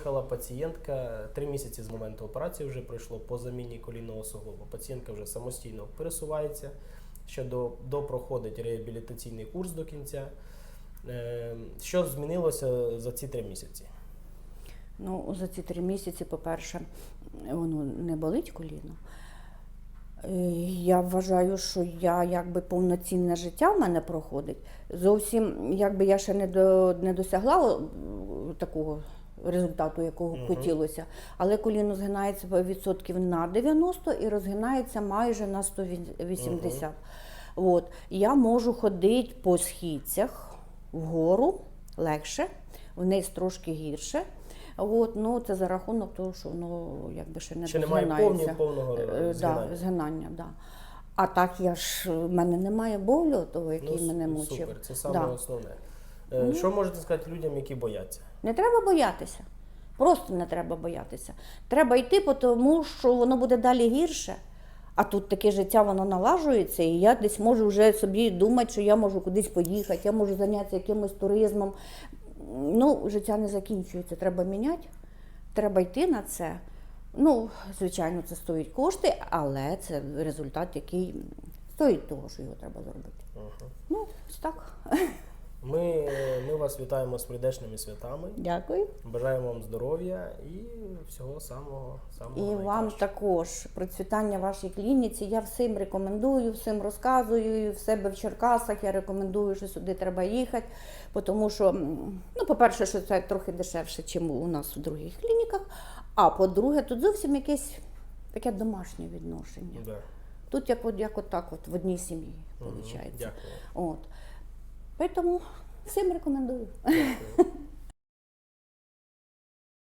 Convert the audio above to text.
приїхала пацієнтка три місяці з моменту операції вже пройшло по заміні колінного суглобу. Пацієнтка вже самостійно пересувається, ще до, до реабілітаційний курс до кінця. Е, Що змінилося за ці три місяці? Ну, за ці три місяці, по-перше, воно не болить коліно. Е, Я вважаю, що я якби повноцінне життя в мене проходить. Зовсім якби я ще не, до, не досягла такого результату, якого Мгм. хотілося. Але коліно згинається відсотків на 90 і розгинається майже на 180. От. Я можу ходити по східцях вгору легше, вниз трошки гірше. От, ну, це за рахунок того, що воно якби ще не Ще немає повні, повного Е, Да, згинання. згинання, да. А так я ж в мене немає болю, того, який Ну, мене мучив. Супер, це саме Да. основне. Е, Що можете сказати людям, які бояться? Не треба боятися. Просто не треба боятися. Треба йти, тому що воно буде далі гірше. А тут таке життя воно налажується, і я десь можу вже собі думати, що я можу кудись поїхати, я можу зайнятися якимось туризмом. Ну, життя не закінчується, треба міняти, треба йти на це. Ну, звичайно, це стоїть кошти, але це результат, який стоїть того, що його треба зробити. Ага. Ну, ось так. Ми, ми вас вітаємо з прийдешніми святами. Дякую. Бажаємо вам здоров'я і всього самого самого І вам також процвітання вашій клініці. Я всім рекомендую, всім розказую. І в себе в Черкасах я рекомендую, що сюди треба їхати. Тому що, ну, по-перше, що це трохи дешевше, ніж у нас в других клініках. А по-друге, тут зовсім якесь таке домашнє відношення. Да. Тут як от, як от так, от в одній сім'ї виходить. Дякую. От. Тому всім рекомендую. Дякую.